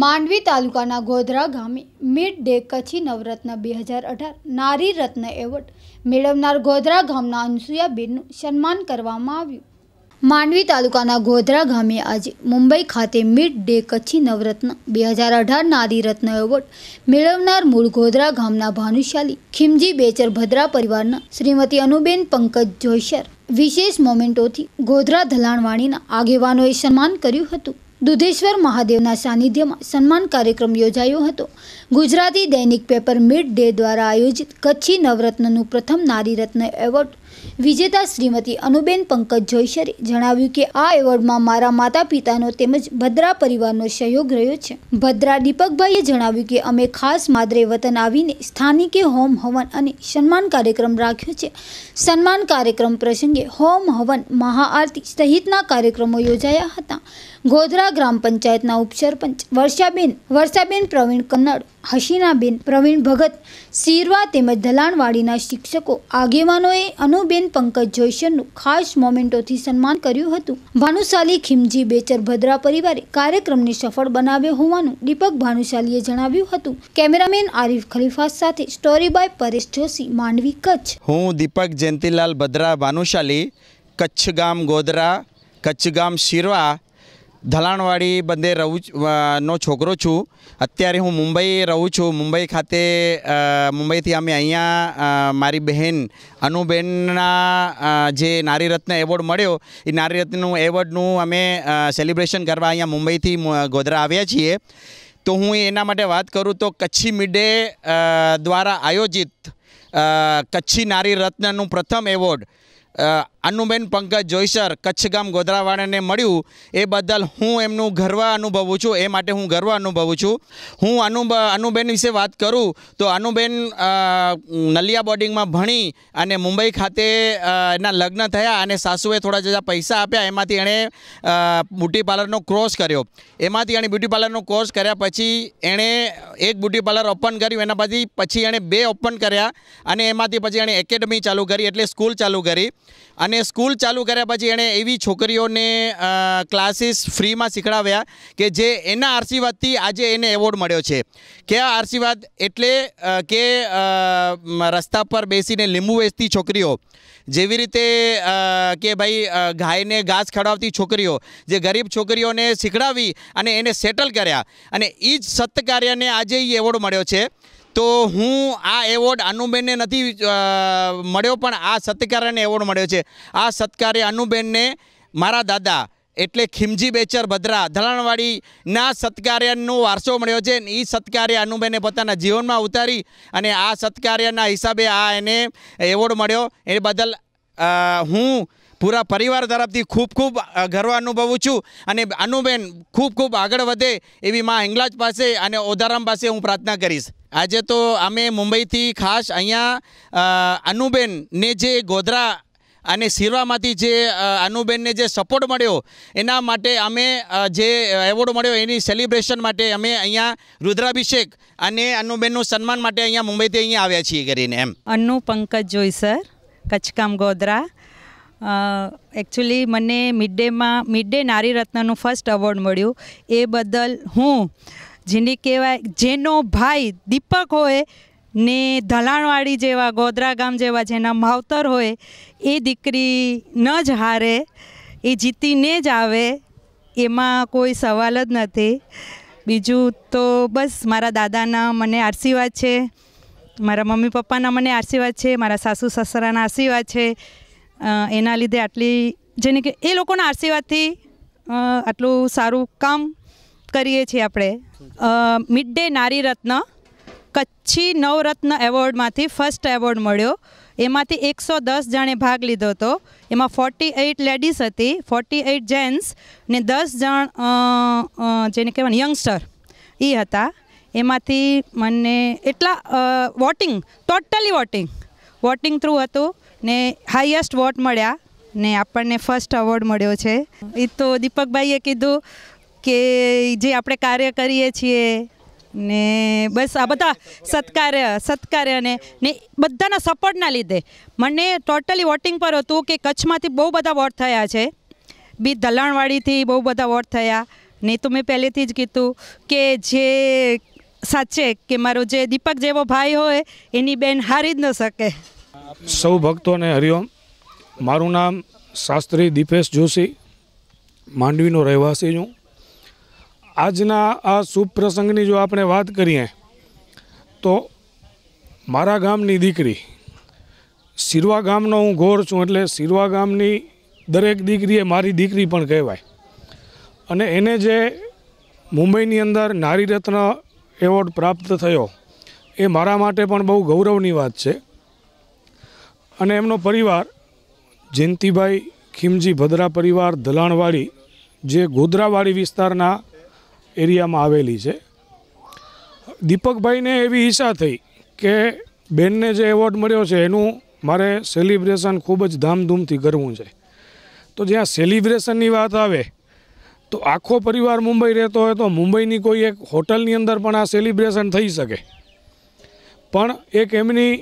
માંડવી તાલુકાના ગોધરા ગામે mid day Kutchi નવરત્ન બે હજાર અઢાર નારી રત્ન એવોર્ડ મેળવનાર ગોધરા ગામના અનસુયાબેનનું સન્માન કરવામાં આવ્યું. માંડવી તાલુકાના ગોધરા ગામે આજે મુંબઈ ખાતે મિડ ડે કચ્છી નવરત્ન બે હજાર અઢાર નારી રત્ન એવોર્ડ મેળવનાર મૂળ ગોધરા ગામના ભાનુશાલી ખીમજી બેચર ભદ્રા પરિવારના શ્રીમતી અનુબેન પંકજ જોઈસર વિશેષ મોમેન્ટોથી ગોધરા ધલાણવાણીના આગેવાનોએ સન્માન કર્યું હતું. દુધેશ્વર મહાદેવના સાનિધ્યમાં સન્માન કાર્યક્રમ યોજાયો હતો. ગુજરાતી દૈનિક પેપર મિડ ડે દ્વારા આયોજિત કચ્છી નવરત્નનું પ્રથમ નારી રત્ન એવોર્ડ વિજેતા શ્રીમતી અનુબેન પંકજ જોઈશરે જણાવ્યું કે આ એવોર્ડમાં મારા માતા પિતાનો તેમજ ભદ્રા પરિવારનો સહયોગ રહ્યો છે. ભદ્રા દીપકભાઈએ જણાવ્યું કે અમે ખાસ માદરે વતન આવીને સ્થાનિકે હોમ હવન અને સન્માન કાર્યક્રમ રાખ્યો છે. સન્માન કાર્યક્રમ પ્રસંગે હોમ હવન, મહાઆરતી સહિતના કાર્યક્રમો યોજાયા હતા. ગોધરા ગ્રામ પંચાયતના ઉપસરપંચ વર્ષાબેન વર્ષાબેન પ્રવીણ કન્નડ, હસીનાબેન પ્રવીણ ભગત સીરવા તેમજ ધલાણવાડીના શિક્ષકો, આગેવાનોએ અનુબેન પંકજ જોઈસરનું ખાસ મોમેન્ટોથી સન્માન કર્યું હતું. ભાનુશાલી ખીમજી બેચર ભદ્રા પરિવારે કાર્યક્રમને સફળ બનાવ્યો હોવાનું દીપક ભાનુશાલીએ જણાવ્યું હતું. કેમેરામેન આરિફ ખલીફા સાથે સ્ટોરી બાય પરેશ જોશી, માંડવી કચ્છ. હું દીપક જયંતિલાલ ભદ્રા ભાનુશાલી કચ્છ ગામ ગોધરા કચ્છ ગામ શિરવા ધલાણવાડી બંદે રહું નો છોકરો છું. અત્યારે હું મુંબઈ રહું છું. મુંબઈ ખાતે મુંબઈથી અમે અહીંયા મારી બહેન અનુબહેનના જે નારી રત્ન એવોર્ડ મળ્યો, એ નારી રત્નનું એવોર્ડનું અમે સેલિબ્રેશન કરવા અહીંયા મુંબઈથી ગોધરા આવ્યા છીએ. તો હું એના માટે વાત કરું તો કચ્છી મિડે દ્વારા આયોજિત કચ્છી નારી રત્નનું પ્રથમ એવોર્ડ અનુબેન પંકજ જોઈસર કચ્છ ગામ ગોધરાવાળાને મળ્યું. એ બદલ હું એમનું ગર્વ અનુભવું છું. એ માટે હું ગર્વ અનુભવું છું. હું અનુબ, અનુબેન વિશે વાત કરું તો અનુબેન નલિયા બોર્ડિંગમાં ભણી અને મુંબઈ ખાતે એના લગ્ન થયા અને સાસુએ થોડા જરા પૈસા આપ્યા. એમાંથી એણે બ્યુટી પાર્લરનો કોર્સ કર્યો. એમાંથી એણે બ્યુટી પાર્લરનો કોર્સ કર્યા પછી એણે એક બ્યુટી પાર્લર ઓપન કર્યું. એના પછી પછી એણે બે ઓપન કર્યા અને એમાંથી પછી એણે એકેડમી ચાલુ કરી એટલે સ્કૂલ ચાલુ કરી. અને સ્કૂલ ચાલુ કર્યા પછી એણે એવી છોકરીઓને ક્લાસીસ ફ્રીમાં શીખડાવ્યા કે જે એના આશીર્વાદથી આજે એને એવોર્ડ મળ્યો છે. કયા આશીર્વાદ? એટલે કે રસ્તા પર બેસીને લીંબુ વેચતી છોકરીઓ, જેવી રીતે કે ભાઈ ગાયને ઘાસ ખવડાવતી છોકરીઓ, જે ગરીબ છોકરીઓને શીખડાવી અને એને સેટલ કર્યા. અને એ જ સત્કાર્યને આજે એ એવોર્ડ મળ્યો છે. તો હું આ એવોર્ડ અનુબેનને નથી મળ્યો, પણ આ સત્કાર્યને એવોર્ડ મળ્યો છે. આ સત્કાર્ય અનુબેનને મારા દાદા એટલે ખીમજી બેચર ભદ્રા ધલાણવાડીના સત્કાર્યનો વારસો મળ્યો છે ને એ સત્કાર્ય અનુબેને પોતાના જીવનમાં ઉતારી અને આ સત્કાર્યના હિસાબે આ એને એવોર્ડ મળ્યો. એ બદલ હું પૂરા પરિવાર તરફથી ખૂબ ખૂબ ગર્વ અનુભવું છું અને અનુબેન ખૂબ ખૂબ આગળ વધે એવી માં હિંગલાજ પાસે અને ઓધારામ પાસે હું પ્રાર્થના કરીશ. આજે તો અમે મુંબઈથી ખાસ અહીંયા અનુબેનને જે ગોધરા અને સિરવામાંથી જે અનુબેનને જે સપોર્ટ મળ્યો, એના માટે અમે જે એવોર્ડ મળ્યો એની સેલિબ્રેશન માટે અમે અહીંયા રુદ્રાભિષેક અને અનુબેનનું સન્માન માટે અહીંયા મુંબઈથી અહીંયા આવ્યા છીએ કરીને એમ. અનુ પંકજ જોઈ સર કચ્છકામ ગોધરા. એકચ્યુઅલી મને મિડ ડેમાં મિડ ડે નારી રત્નનું ફર્સ્ટ એવોર્ડ મળ્યું. એ બદલ હું, જેને કહેવાય, જેનો ભાઈ દીપક હોય, ને ધલાણવાડી જેવા, ગોધરા ગામ જેવા જેના માવતર હોય, એ દીકરી ન જ હારે, એ જીતીને જ આવે, એમાં કોઈ સવાલ જ નથી. બીજું તો બસ, મારા દાદાના મને આશીર્વાદ છે, મારા મમ્મી પપ્પાના મને આશીર્વાદ છે, મારા સાસુ, સસરાના આશીર્વાદ છે એના લીધે આટલી જેને કે એ લોકોના આશીર્વાદથી આટલું સારું કામ કરીએ છીએ આપણે. મિડ ડે નારી રત્ન, કચ્છી નવરત્ન એવોર્ડમાંથી ફર્સ્ટ એવોર્ડ મળ્યો. એમાંથી એકસો દસ જણે ભાગ લીધો હતો. એમાં ફોર્ટી એઇટ લેડીઝ હતી ફોર્ટી એઇટ જેન્ટ્સ ને દસ જણ જેને કહેવાય યંગસ્ટર એ હતા. એમાંથી મને એટલા voting totally voting voting through હતું. ને હાઈએસ્ટ વોટ મળ્યા ને આપણને ફર્સ્ટ એવોર્ડ મળ્યો છે. એ તો દીપકભાઈએ કીધું કે જે આપણે કાર્ય કરીએ છીએ ને બસ આ બધા સત્કાર્ય અને ને બધાના સપોર્ટના લીધે. મને ટોટલી વોટિંગ પર હતું કે કચ્છમાંથી બહુ બધા વોટ થયા છે. બી દલાણવાડીથી બહુ બધા વોટ થયા. ને તો મેં પહેલેથી જ કીધું કે જે સાચે કે મારો જે દીપક જેવો ભાઈ હોય એની બેન હારી જ ન શકે. સૌ ભક્તોને હરિઓમ. મારું નામ શાસ્ત્રી દીપેશ જોશી, માંડવીનો રહેવાસી છું. આજના આ શુભ પ્રસંગની જો આપણે વાત કરીએ, તો મારા ગામની દીકરી સિરવા ગામનો હું ગોર છું એટલે સિરવા ગામની દરેક દીકરી એ મારી દીકરી પણ કહેવાય. અને એને જે મુંબઈની અંદર નારી રત્ન એવોર્ડ પ્રાપ્ત થયો, એ મારા માટે પણ બહુ ગૌરવની વાત છે. અને એમનો પરિવાર, જયંતિભાઈ ખીમજી ભદ્રા પરિવાર દલાણવાડી જે ગોધરાવાડી વિસ્તારના એરિયામાં આવેલી છે. દીપકભાઈને એવી ઈચ્છા થઈ કે બેનને જે એવોર્ડ મળ્યો છે, એનું મારે સેલિબ્રેશન ખૂબ જ ધામધૂમથી કરવું છે. તો જ્યાં સેલિબ્રેશનની વાત આવે, તો આખો પરિવાર મુંબઈ રહેતો હોય તો મુંબઈની કોઈ એક હોટલની અંદર પણ આ સેલિબ્રેશન થઈ શકે. પણ એક એમની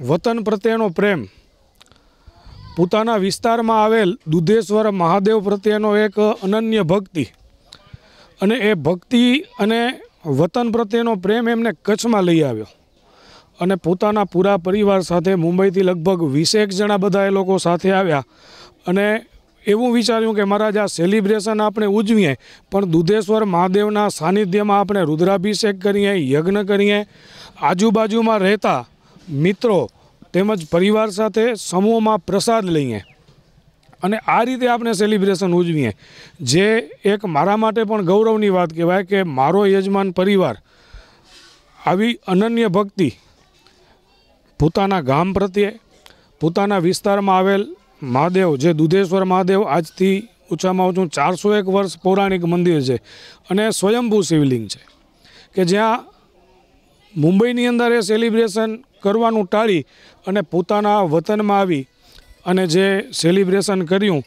વતન પ્રત્યેનો પ્રેમ. પોતાના વિસ્તારમાં આવેલ દુધેશ્વર મહાદેવ પ્રત્યેનો એક અનન્ય ભક્તિ. અને એ ભક્તિ અને વતન પ્રત્યેનો પ્રેમ એમને કચ્છમાં લઈ આવ્યો. અને પોતાના પૂરા પરિવાર સાથે મુંબઈથી લગભગ વીસેક જણા બધા એ લોકો સાથે આવ્યા. અને એવું વિચાર્યું કે મહારાજ, આ સેલિબ્રેશન આપણે ઉજવીએ, પણ દુધેશ્વર મહાદેવના સાનિધ્યમાં આપણે રુદ્રાભિષેક કરીએ, યજ્ઞ કરીએ, આજુબાજુમાં રહેતા મિત્રો તેમજ પરિવાર સાથે સમૂહમાં પ્રસાદ લઈએ. અને આ રીતે આપણે સેલિબ્રેશન ઉજવીએ. જે એક મારા માટે પણ ગૌરવની વાત કહેવાય કે મારો યજમાન પરિવાર આવી અનન્ય ભક્તિ પોતાના ગામ પ્રત્યે, પોતાના વિસ્તારમાં આવેલ મહાદેવ, જે દુધેશ્વર મહાદેવ આજથી ઓછામાં ઓછું ચારસો એક વર્ષ પૌરાણિક મંદિર છે અને સ્વયંભૂ શિવલિંગ છે. કે જ્યાં મુંબઈની અંદર એ સેલિબ્રેશન કરવાનું ટાળી અને પોતાના વતનમાં આવી અને જે સેલિબ્રેશન કર્યું,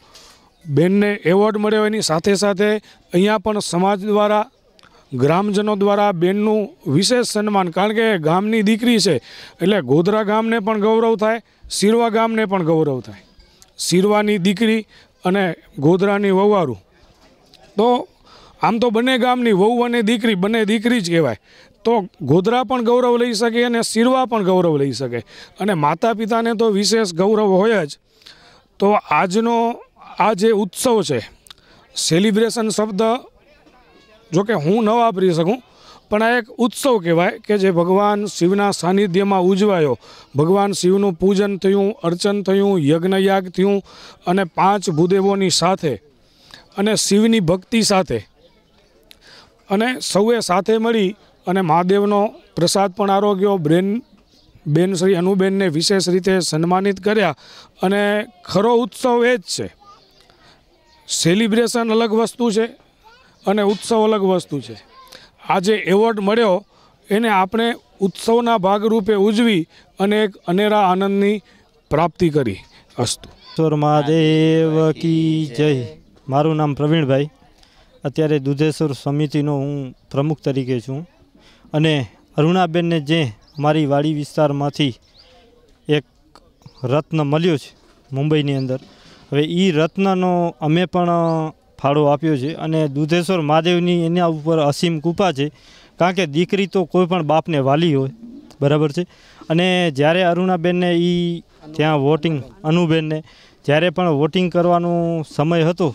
બેનને એવોર્ડ મળ્યો એની સાથે સાથે અહીંયા પણ સમાજ દ્વારા, ગ્રામજનો દ્વારા બેનનું વિશેષ સન્માન. કારણ કે ગામની દીકરી છે, એટલે ગોધરા ગામને પણ ગૌરવ થાય સિરવા ગામને પણ ગૌરવ થાય. સિરવાની દીકરી અને ગોધરાની વવારું તો આમ તો બંને ગામની વહુ અને દીકરી, બંને દીકરી જ કહેવાય. તો ગોધરા પણ ગૌરવ લઈ શકે અને સિરવા પણ ગૌરવ લઈ શકે. અને માતા પિતાને તો વિશેષ ગૌરવ હોય જ. તો આજનો, આ જે ઉત્સવ છે સેલિબ્રેશન શબ્દ જો કે હું ન વાપરી શકું, પણ આ એક ઉત્સવ કહેવાય કે જે ભગવાન શિવના સાનિધ્યમાં ઉજવાયો. ભગવાન શિવનું પૂજન થયું, અર્ચન થયું, યજ્ઞયાગ થયું અને પાંચ ભૂદેવોની સાથે અને શિવની ભક્તિ સાથે. અને સૌએ સાથે મળી અને મહાદેવનો પ્રસાદ પણ આરોગ્યો બ્રેન, બેન શ્રી અનુબેનને વિશેષ રીતે સન્માનિત કર્યા અને ખરો ઉત્સવ એ જ છે. સેલિબ્રેશન અલગ વસ્તુ છે અને ઉત્સવ અલગ વસ્તુ છે. આ જે એવોર્ડ મળ્યો એને આપણે ઉત્સવના ભાગરૂપે ઉજવી અને એક અનેરા આનંદની પ્રાપ્તિ કરી અસ્તુ. ઈશ્વર મહાદેવ કી જય. મારું નામ પ્રવીણભાઈ. અત્યારે દુધેશ્વર સમિતિનો હું પ્રમુખ તરીકે છું. અને અરુણાબેનને જે મારી વાડી વિસ્તારમાંથી એક રત્ન મળ્યો છે મુંબઈની અંદર. હવે એ રત્નનો અમે પણ ફાળો આપ્યો છે અને દુધેશ્વર મહાદેવની એના ઉપર અસીમ કૃપા છે. કારણ કે દીકરી તો કોઈ પણ બાપને વાલી હોય, બરાબર છે? અને જ્યારે અરુણાબેનને એ ત્યાં વોટિંગ, અનુબેનને જ્યારે પણ વોટિંગ કરવાનો સમય હતો,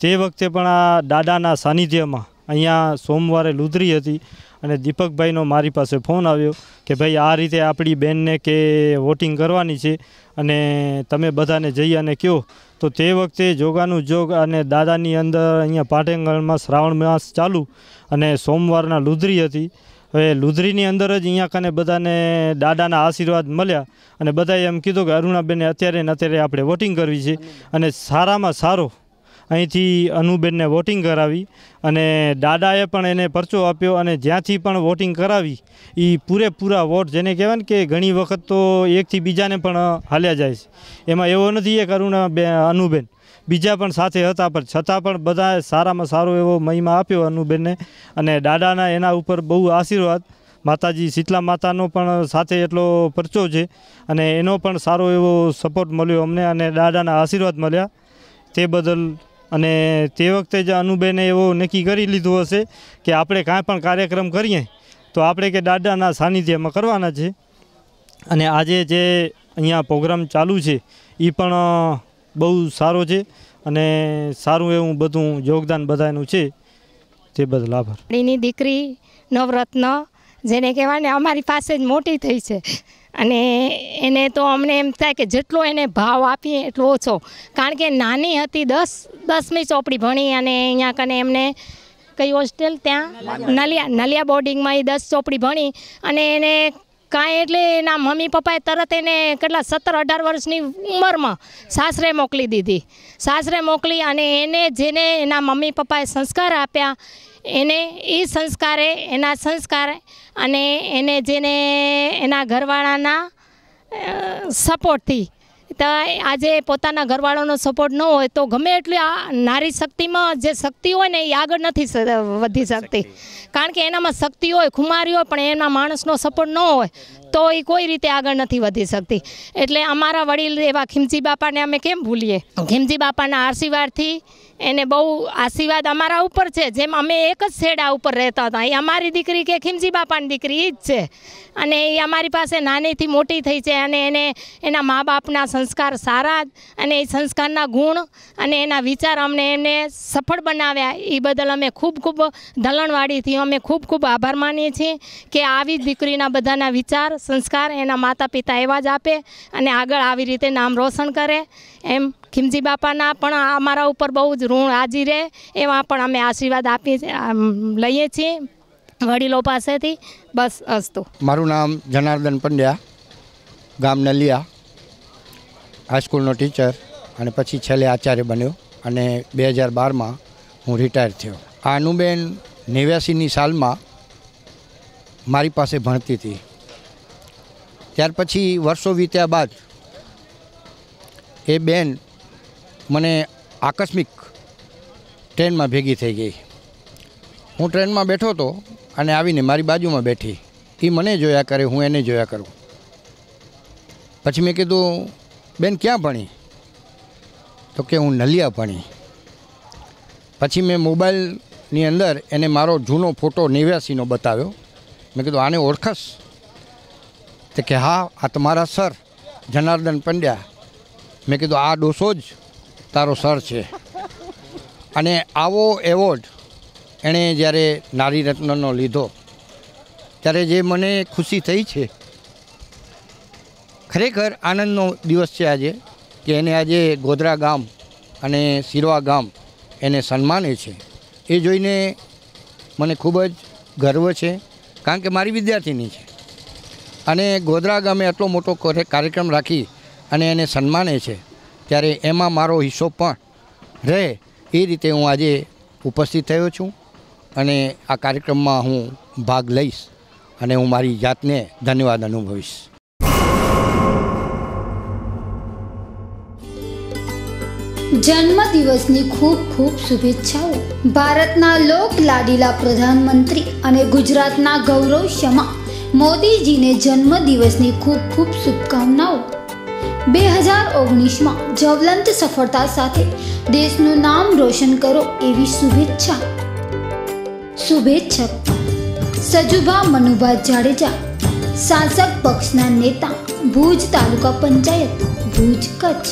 તે વખતે પણ આ દાદાના સાનિધ્યમાં અહીંયા સોમવારે લુધરી હતી. અને દીપકભાઈનો મારી પાસે ફોન આવ્યો કે ભાઈ, આ રીતે આપણી બેનને કે વોટિંગ કરવાની છે અને તમે બધાને જઈ અને કહો તો તે વખતે જોગાનું જોગ અને દાદાની અંદર અહીંયા પાટેંગણમાં શ્રાવણ માસ ચાલુ અને સોમવારના લુધરી હતી. હવે લુધરીની અંદર જ અહીંયા કને બધાને દાદાના આશીર્વાદ મળ્યા અને બધાએ એમ કીધું કે અરુણાબેને અત્યારે ને અત્યારે આપણે વોટિંગ કરવી છે અને સારામાં સારો અહીંથી અનુબેનને વોટિંગ કરાવી અને દાદાએ પણ એને પરચો આપ્યો અને જ્યાંથી પણ વોટિંગ કરાવી એ પૂરેપૂરા વોટ જેને કહેવાય કે ઘણી વખત તો એકથી બીજાને પણ હાલ્યા જાય છે. એમાં એવો નથી એ અરુણા, બે અનુબેન. બીજા પણ સાથે હતા, પણ છતાં પણ બધાએ સારામાં સારો એવો મહિમા આપ્યો અનુબેનને અને દાદાના એના ઉપર બહુ આશીર્વાદ. માતાજી શીતલા માતાનો પણ સાથે એટલો પરચો છે અને એનો પણ સારો એવો સપોર્ટ મળ્યો અમને અને દાદાના આશીર્વાદ મળ્યા. તે બદલ અને તે વખતે જ અનુબેને એવો નક્કી કરી લીધું હશે કે આપણે કાંઈ પણ કાર્યક્રમ કરીએ, તો આપણે કે દાદાના સાનિધ્યમાં કરવાના છે. અને આજે જે અહીંયા પ્રોગ્રામ ચાલુ છે એ પણ બહુ સારો છે અને સારું એવું બધું યોગદાન બધાનું છે. તે બદલ આભાર. દીકરી, નવરત્ન, જેને કહેવાય અમારી પાસે જ મોટી થઈ છે. અને એને તો અમને એમ થાય કે જેટલો એને ભાવ આપીએ એટલો ઓછો. કારણ કે નાની હતી દસ દસમી ચોપડી ભણી અને અહીંયા કને એમને કઈ હોસ્ટેલ ત્યાં? નલિયા. નલિયા બોર્ડિંગમાં એ દસ ચોપડી ભણી અને એને કાંઈ એટલે એના મમ્મી પપ્પાએ તરત એને કેટલા સત્તર અઢાર વર્ષની ઉંમરમાં સાસરે મોકલી દીધી. સાસરે મોકલી અને એને જેને એના મમ્મી પપ્પાએ સંસ્કાર આપ્યા એને એ સંસ્કારે એના સંસ્કાર અને એને જેને એના ઘરવાળાના સપોર્ટથી. તો આજે પોતાના ઘરવાળાનો સપોર્ટ ન હોય તો ગમે એટલી આ નારી શક્તિમાં જે શક્તિ હોય ને એ આગળ નથી વધી શકતી. કારણ કે એનામાં શક્તિ હોય ખુમારી હોય પણ એના માણસનો સપોર્ટ ન હોય તો એ કોઈ રીતે આગળ નથી વધી શકતી. એટલે અમારા વડીલ એવા ખીમજી બાપાને અમે કેમ ભૂલીએ? ખીમજી બાપાના આશીર્વાદથી એને બહુ આશીર્વાદ અમારા ઉપર છે. જેમ અમે એક જ શેડા ઉપર રહેતા હતા. એ અમારી દીકરી કે ખીમજી બાપાની દીકરી એ જ છે. અને એ અમારી પાસે નાનીથી મોટી થઈ છે અને એને એના મા બાપના સંસ્કાર સારા અને એ સંસ્કારના ગુણ અને એના વિચાર અમને એમને સફળ બનાવ્યા. એ બદલ અમે ખૂબ ખૂબ ધલણવાડીથી અમે ખૂબ ખૂબ આભાર માનીએ છીએ કે આવી દીકરીના બધાના વિચાર, સંસ્કાર એના માતા પિતા એવા જ આપે અને આગળ આવી રીતે નામ રોશન કરે. એમ ખીમજી બાપાના પણ અમારા ઉપર બહુ જ ઋણ હાજી રહે, એવા પણ અમે આશીર્વાદ આપીએ લઈએ છીએ વડીલો પાસેથી. બસ, અસ્તુ. મારું નામ જનાર્દન પંડ્યા, ગામ નલિયા હાઈસ્કૂલનો ટીચર અને પછી છેલ્લે આચાર્ય બન્યો અને બે હજાર બારમાં હું રિટાયર થયો. આનુબેન નેવ્યાસીની સાલમાં મારી પાસે ભણતી હતી. ત્યાર પછી વર્ષો વીત્યા બાદ એ બેન મને આકસ્મિક ટ્રેનમાં ભેગી થઈ ગઈ. હું ટ્રેનમાં બેઠો હતો અને આવીને મારી બાજુમાં બેઠી. એ મને જોયા કરે, હું એને જોયા કરું. પછી મેં કીધું, બેન, ક્યાં ભણી? તો કે, હું નલિયા ભણી. પછી મેં મોબાઈલની અંદર એને મારો જૂનો ફોટો નેવ્યાસીનો બતાવ્યો. મેં કીધું, આને ઓળખશ તો કે, હા, આ તમારા સર જનાર્દન પંડ્યા. મેં કીધું, આ ડોસો જ તારો સર છે. અને આવો એવોર્ડ એણે જ્યારે નારી રત્નનો લીધો, ત્યારે જે મને ખુશી થઈ છે, ખરેખર આનંદનો દિવસ છે આજે, કે એને આજે ગોધરા ગામ અને સિરવા ગામ એને સન્માને છે. એ જોઈને મને ખૂબ જ ગર્વ છે, કારણ કે મારી વિદ્યાર્થીની છે. અને ગોધરા ગામે આટલો મોટો કરે- કાર્યક્રમ રાખી અને એને સન્માને છે. ત્યારે એમાં મારો હિસ્સો પણ રહે એ રીતે હું આજે ઉપસ્થિત થયો છું અને આ કાર્યક્રમમાં હું ભાગ લઈશ અને હું મારી જાતને ધન્યવાદ અનુભવીશ. જન્મદિવસની ખૂબ ખૂબ શુભેચ્છાઓ. ભારતના લોક લાડીલા પ્રધાનમંત્રી અને ગુજરાતના ગૌરવ શમા મોદીજીને જન્મદિવસની ખૂબ ખૂબ શુભકામનાઓ. બે હજાર ઓગણીસમાં જ્વલંત સફળતા સાથે દેશનું નામ રોશન કરો એવી શુભેચ્છા. શુભેચ્છક સજુભા મનુભા જાડેજા શાસક પક્ષના નેતા, ભુજ તાલુકા પંચાયત, ભુજ કચ્છ.